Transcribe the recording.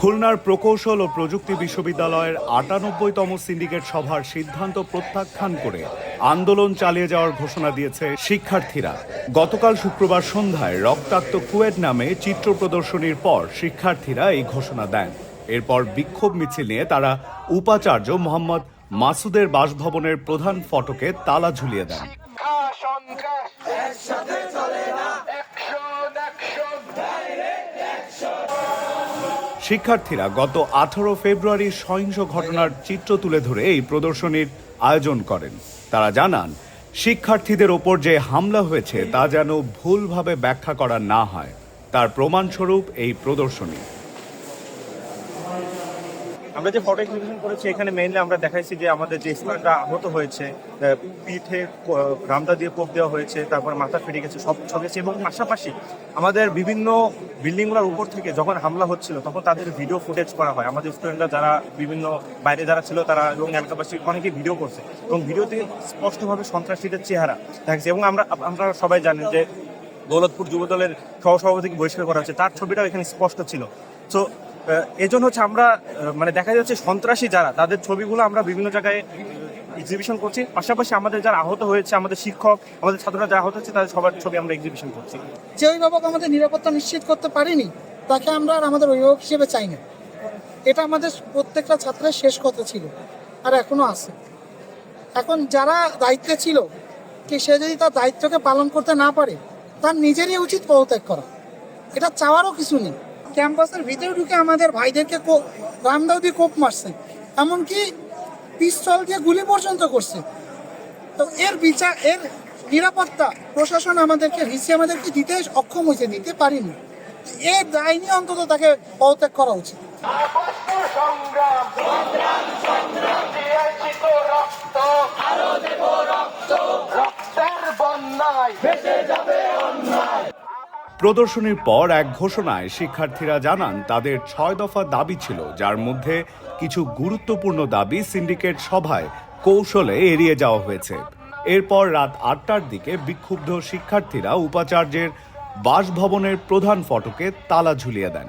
খুলনার প্রকৌশল ও প্রযুক্তি বিশ্ববিদ্যালয়ের আটানব্বইতম সিন্ডিকেট সভার সিদ্ধান্ত প্রত্যাখ্যান করে আন্দোলন চালিয়ে যাওয়ার ঘোষণা দিয়েছে শিক্ষার্থীরা। গতকাল শুক্রবার সন্ধ্যায় রক্তাক্ত কুয়েট নামে চিত্র প্রদর্শনীর পর শিক্ষার্থীরা এই ঘোষণা দেন। এরপর বিক্ষোভ মিছিল নিয়ে তারা উপাচার্য মোহাম্মদ মাসুদের বাসভবনের প্রধান ফটকে তালা ঝুলিয়ে দেন। শিক্ষার্থীরা গত আঠারো ফেব্রুয়ারি সহিংস ঘটনার চিত্র তুলে ধরে এই প্রদর্শনীর আয়োজন করেন। তারা জানান শিক্ষার্থীদের ওপর যে হামলা হয়েছে তা যেন ভুলভাবে ব্যাখ্যা করা না হয়। তার প্রমাণস্বরূপ এই প্রদর্শনী। আমরা যে ফটো এক্সিবিশন করেছি, এখানে মেইনলি আমরা দেখাইছি যে আমাদের যে স্টুডেন্টরা আহত হয়েছে পিঠে রামদা দিয়ে কোপ দেওয়া হয়েছে, তারপর মাথা ফেটে গেছে, সব ছগেছে এবং পাশাপাশি আমাদের বিভিন্ন বিল্ডিংগুলোর উপর থেকে যখন হামলা হচ্ছিল, তখন তাদের ভিডিও ফুটেজ করা হয়। আমাদের স্টুডেন্টরা যারা বিভিন্ন বাইরে যারা ছিল, তারা এবং এলাকাবাসী অনেকে ভিডিও করছে এবং ভিডিওতে স্পষ্টভাবে সন্ত্রাসীদের চেহারা দেখাচ্ছে এবং আমরা আমরা সবাই জানেন যে দৌলতপুর যুবদলের সহসভাপতিকে বহিষ্কার করা হচ্ছে তার ছবিটাও এখানে স্পষ্ট ছিল। তো এই জন্য হচ্ছে আমরা মানে দেখা যাচ্ছে সন্ত্রাসী যারা, তাদের ছবিগুলো আমরা বিভিন্ন জায়গায় এক্সিবিশন করছি। পাশাপাশি আমাদের যারা আহত হয়েছে, আমাদের শিক্ষক, আমাদের ছাত্ররা যারা আহত হচ্ছে তাদের সবার ছবি আমরা এক্সিবিশন করছি। যে অভিভাবক আমাদের নিরাপত্তা নিশ্চিত করতে পারেনি, তাকে আমরা আর আমাদের অভিভাবক হিসেবে চাই না। এটা আমাদের প্রত্যেকটা ছাত্রের শেষ কথা ছিল, আর এখনও আছে। এখন যারা দায়িত্বে ছিল, কি সে যদি তার দায়িত্বকে পালন করতে না পারে, তার নিজেরই উচিত পদত্যাগ করা। এটা চাওয়ারও কিছু নেই। ক্যাম্পাসের ভিতরে ঢুকে আমাদের ভাইদেরকে রামদাও দিয়ে কোপ মারছে। এমনকি পিস্তল দিয়ে গুলি পর্যন্ত করছে। তো এর বিচার এর নিরাপত্তা প্রশাসন আমাদেরকে রিসি আমাদেরকে দিতে অক্ষম হয়েছে, দিতে পারিনি। এর দায় নিয়ে অন্তত তাকে পদত্যাগ করা উচিত। সংগ্রাম সংগ্রাম রক্ত। প্রদর্শনীর পর এক ঘোষণায় শিক্ষার্থীরা জানান, তাদের ছয় দফা দাবি ছিল, যার মধ্যে কিছু গুরুত্বপূর্ণ দাবি সিন্ডিকেট সভায় কৌশলে এড়িয়ে যাওয়া হয়েছে। এরপর রাত আটটার দিকে বিক্ষুব্ধ শিক্ষার্থীরা উপাচার্যের বাসভবনের প্রধান ফটকে তালা ঝুলিয়ে দেন।